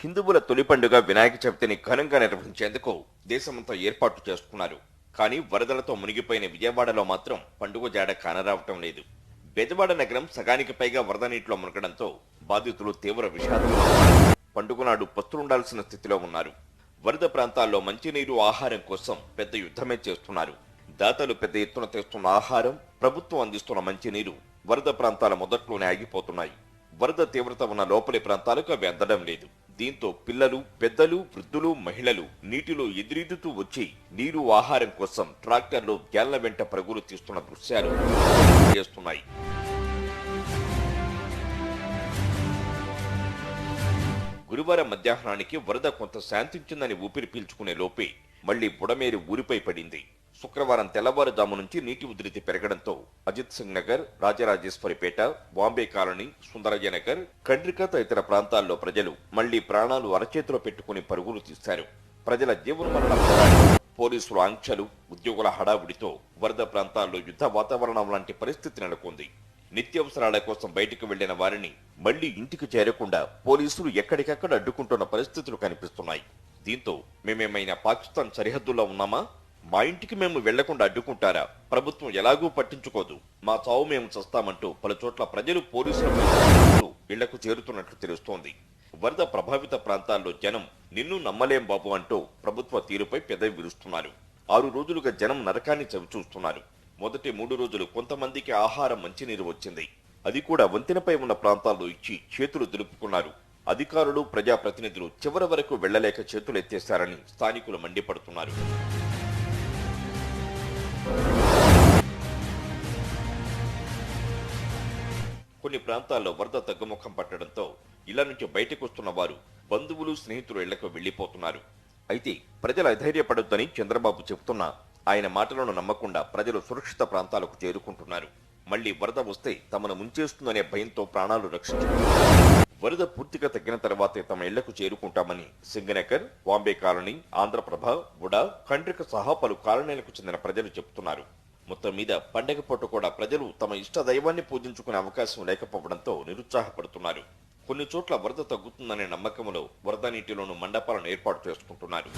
హిందువుల తొలి పండుగ వినాయక చవితిని ఘనంగా నిర్వహించేందుకు దేశమంతా ఏర్పాటు చేసుకున్నారు కానీ వరదలతో మునిగిపోయిన విజయవాడలో మాత్రం పండుగ జాడ కానరావటం లేదు. బెజవాడ నగరం సగానికి పైగా వరద నీటిలో మునగడంతో బాధితులు తీవ్ర విషాదంలో పండుగ నాడు పస్తులుండాల్సిన స్థితిలో ఉన్నారు. వరద ప్రాంతాల్లో మంచినీరు ఆహారం కోసం పెద్ద యుద్ధమే చేస్తున్నారు. దాతలు పెద్ద ఎత్తున తెస్తున్న ఆహారం ప్రభుత్వం అందిస్తున్న మంచినీరు వరద ప్రాంతాల మొదట్లోనే ఆగిపోతున్నాయి. వరద తీవ్రత ఉన్న లోపలి ప్రాంతాలకు అవి అందడం లేదు. దీంతో పిల్లలు పెద్దలు వృద్ధులు మహిళలు నీటిలో ఎదురెదుతూ వచ్చి నీరు ఆహారం కోసం ట్రాక్టర్లు గ్యాళ్ళ వెంట పరుగులు తీస్తున్న దృశ్యాలు చేస్తున్నాయి గురువారం మధ్యాహ్నానికి వరద కొంత శాంతించిందని ఊపిరి పీల్చుకునే లోపే మళ్ళీ బుడమేరు ఊరిపై పడింది. శుక్రవారం తెల్లవారుజాము నుంచి నీటి ఉధృతి పెరగడంతో అజిత్ సింగ్ నగర్ రాజరాజేశ్వరిపేట బాంబే కాలనీ సుందరయ్య నగర్ కండ్రిక తదితర ప్రాంతాల్లో ప్రజలు మళ్ళీ ప్రాణాలు అరచేతిలో పెట్టుకుని పరుగులు తీశారు. ప్రజల జీవనమరణ పోలీసులు పోలీసుల ఆంక్షలు ఉద్యోగుల హడావుడితో వరద ప్రాంతాల్లో యుద్ధ వాతావరణం లాంటి పరిస్థితి నెలకొంది. నిత్యావసరాల కోసం బయటకు వెళ్ళిన వారిని మళ్ళీ ఇంటికి చేరకుండా పోలీసులు ఎక్కడికక్కడ అడ్డుకుంటున్న పరిస్థితులు కనిపిస్తున్నాయి. దీంతో మేమేమైనా పాకిస్తాన్ సరిహద్దుల్లో ఉన్నామా? మా ఇంటికి మేము వెళ్ళకుండా అడ్డుకుంటారా? ప్రభుత్వం ఎలాగూ పట్టించుకోదు. మా చావు మేము చస్తామంటూ పలు చోట్ల ప్రజలు పోలీసులు ఇళ్ళకు చేరుతున్నట్లు తెలుస్తోంది. వరద ప్రభావిత ప్రాంతాల్లో జనం నిన్ను నమ్మలేం బాబు అంటూ ప్రభుత్వ తీరుపై పెదవి విరుస్తున్నారు. ఆరు రోజులుగా జనం నరకాన్ని చవిచూస్తున్నారు మొదటి మూడు రోజులు కొంతమందికి ఆహారం మంచినీరు వచ్చింది. అది కూడా వంతెనపై ఉన్న ప్రాంతాల్లో ఇచ్చి చేతులు దులుపుకున్నారు. అధికారులు ప్రజాప్రతినిధులు చివరి వరకు వెళ్ళలేక చేతులు ఎత్తేశారని స్థానికులు మండిపడుతున్నారు. కొన్ని ప్రాంతాల్లో వరద తగ్గుముఖం పట్టడంతో ఇళ్ళ నుంచి బయటకు వస్తున్న వారు బంధువులు స్నేహితులు ఇళ్ళకు వెళ్ళిపోతున్నారు అయితే ప్రజలు అధైర్యపడొద్దని చంద్రబాబు చెబుతున్నా ఆయన మాటలను నమ్మకుండా ప్రజలు సురక్షిత ప్రాంతాలకు చేరుకుంటున్నారు. మళ్ళీ వరద వస్తే తమను ముంచేస్తుందనే భయంతో ప్రాణాలు రక్షించుకుంటున్నారు వరద పూర్తిగా తగ్గిన తర్వాతే తమ ఇళ్ళకు చేరుకుంటామని సింగనగర్ బాంబే కాలనీ ఆంధ్రప్రభ ఉడా కండ్రిక సహా పలు కాలనీలకు చెందిన ప్రజలు చెబుతున్నారు. మొత్తం మీద పండగ పూట కూడా ప్రజలు తమ ఇష్ట దైవాన్ని పూజించుకునే అవకాశం లేకపోవడంతో నిరుత్సాహపడుతున్నారు. కొన్ని చోట్ల వరద తగ్గుతుందనే నమ్మకంలో వరద నీటిలోనూ మండపాలను ఏర్పాటు చేసుకుంటున్నారు.